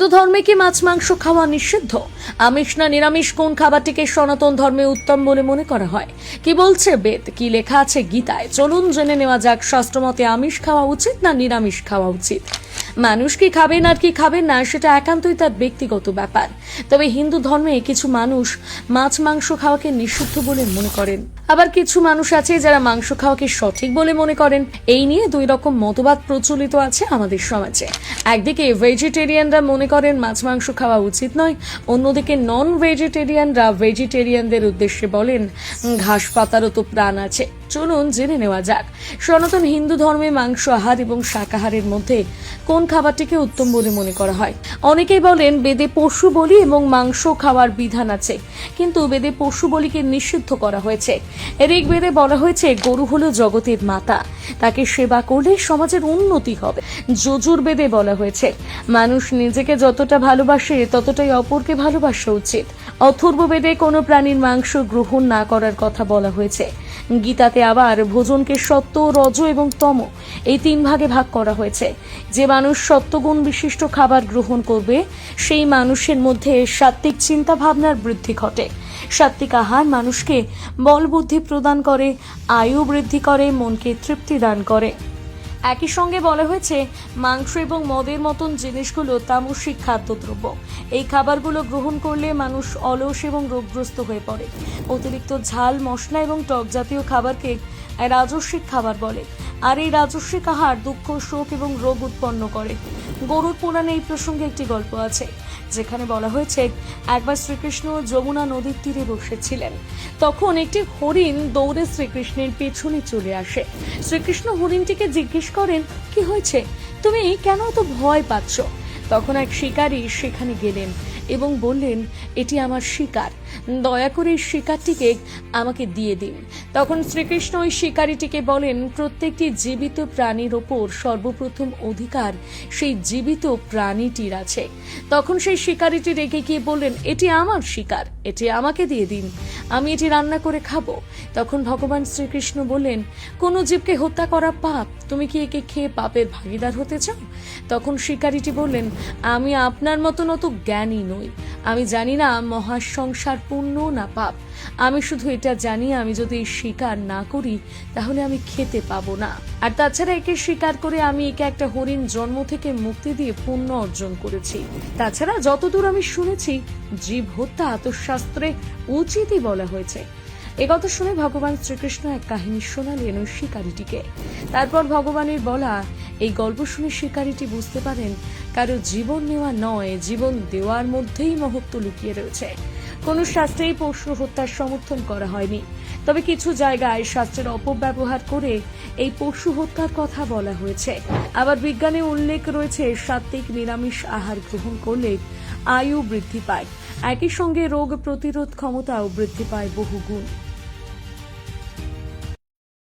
হিন্দু ধর্মে কি মাছ, মাংস খাওয়া নিষিদ্ধ? আমিষ না নিরামিষ, কোন খাবারটিকে সনাতন ধর্মে উত্তম বলে মনে করা হয়? কি বলছে বেদ? কি লেখা আছে গীতায়? চলুন জেনে নেওয়া যাক, শাস্ত্রমতে আমিষ খাওয়া উচিত না নিরামিষ খাওয়া উচিত? মানুষ কি খাবেন আর কি খাবেন না, সেটা একান্তই তার ব্যক্তিগত ব্যাপার। তবে হিন্দু ধর্মে কিছু মানুষ মাছ, মাংস খাওয়াকে নিষিদ্ধ বলে মনে করেন। আবার কিছু মানুষ আছে যারা মাংস খাওয়াকে সঠিক বলে মনে করেন। এই নিয়ে দুই রকম মতবাদ প্রচলিত আছে আমাদের সমাজে। একদিকে ভেজিটেরিয়ানরা মনে করেন মাছ, মাংস খাওয়া উচিত নয়, অন্যদিকে নন ভেজিটেরিয়ানরা ভেজিটেরিয়ানদের উদ্দেশ্যে বলেন ঘাস পাতারও তো প্রাণ আছে। চলুন জেনে নেওয়া যাক। সনাতন হিন্দু ধর্মে মাংস, আহার এবং শাকাহারের মধ্যে কোন খাবারটিকে উত্তম বলে মনে করা হয়? অনেকেই বলেন, বেদে পশু বলি এবং মাংস খাওয়ার বিধান আছে। কিন্তু বেদে পশু বলিকে নিষিদ্ধ করা হয়েছে। ঋগ বেদে বলা হয়েছে, গরু হলো জগতের মাতা। তাকে সেবা করলে সমাজের উন্নতি হবে। যজুর বেদে বলা হয়েছে, মানুষ নিজেকে যতটা ভালোবাসে, ততটাই অপরকে ভালোবাসা উচিত। অথর্ব বেদে কোনো প্রাণীর মাংস গ্রহণ না করার কথা বলা হয়েছে। গীতাতে আবার ভোজনকে সত্য, রজ এবং তম, এই তিন ভাগে ভাগ করা হয়েছে। যে মানুষ সত্যগুণ বিশিষ্ট খাবার গ্রহণ করবে, সেই মানুষের মধ্যে সাত্ত্বিক চিন্তা ভাবনার বৃদ্ধি ঘটে। সাত্ত্বিক আহার মানুষকে বল বুদ্ধি প্রদান করে, আয়ু বৃদ্ধি করে, মনকে তৃপ্তি দান করে। একই সঙ্গে বলা হয়েছে, মাংস এবং মদের মতন জিনিসগুলো তামসিক খাদ্যদ্রব্য। এই খাবারগুলো গ্রহণ করলে মানুষ অলস এবং রোগগ্রস্ত হয়ে পড়ে। অতিরিক্ত ঝাল, মশলা এবং টক জাতীয় খাবারকে রাজস্বিক খাবার বলে। আর এই রাজস্বিক কাহার দুঃখ, শোক এবং রোগ উৎপন্ন করে? গরুর পুরাণে এই প্রসঙ্গে একটি গল্প আছে, যেখানে বলা হয়েছে, একবার শ্রীকৃষ্ণ যমুনা নদীর তীরে বসেছিলেন। তখন একটি হরিণ দৌড়ে শ্রীকৃষ্ণের পেছনে চলে আসে। শ্রীকৃষ্ণ হরিণটিকে জিজ্ঞেস করেন, কি হয়েছে? তুমি কেন এত ভয় পাচ্ছ? তখন এক শিকারী সেখানে গেলেন এবং বললেন, এটি আমার শিকার। দয়া করে এই শিকারটিকে আমাকে দিয়ে দিন। তখন শ্রীকৃষ্ণ ওই শিকারীটিকে বলেন, প্রত্যেকটি জীবিত প্রাণীর ওপর সর্বপ্রথম অধিকার সেই জীবিত প্রাণীটির আছে। তখন সেই শিকারীটি রেগে গিয়ে বললেন, এটি আমার শিকার, এটি আমাকে দিয়ে দিন, আমি এটি রান্না করে খাব। তখন ভগবান শ্রীকৃষ্ণ বললেন, কোনো জীবকে হত্যা করা পাপ, তুমি কি একে খেয়ে পাপের ভাগিদার হতে চাও? তখন শিকারীটি বললেন, আমি আপনার মতন অত জ্ঞানী নই, আমি জানি না মহাসংসার পুণ্য না পাপ, আমি শুধু এটা জানি, আমি যদি শিকার না করি, তাহলে আমি খেতে পাবো না। আর তাছাড়া একে স্বীকার করে আমি একে একটা হরিণ জন্ম থেকে মুক্তি দিয়ে পুণ্য অর্জন করেছি। তাছাড়া যতদূর আমি শুনেছি, জীব হত্যা তো শাস্ত্রে উচিতই বলা হয়েছে। একথা শুনে ভগবান শ্রীকৃষ্ণ এক কাহিনী শোনালেন ওই শিকারীটিকে। তারপর ভগবানের বলা, এই গল্প শুনে শিকারীটি বুঝতে পারেন, কারও জীবন নেওয়া নয়, জীবন দেওয়ার মধ্যেই মহত্ব লুকিয়ে রয়েছে। কোনো শাস্ত্রেই পশু হত্যার সমর্থন করা হয়নি। তবে কিছু জায়গায় শাস্ত্রের অপব্যবহার করে এই পশু হত্যার কথা বলা হয়েছে। আবার বিজ্ঞানে উল্লেখ রয়েছে সাত্বিক নিরামিষ আহার গ্রহণ করলে আয়ু বৃদ্ধি পায়। একই সঙ্গে রোগ প্রতিরোধ ক্ষমতাও বৃদ্ধি পায় বহুগুণ।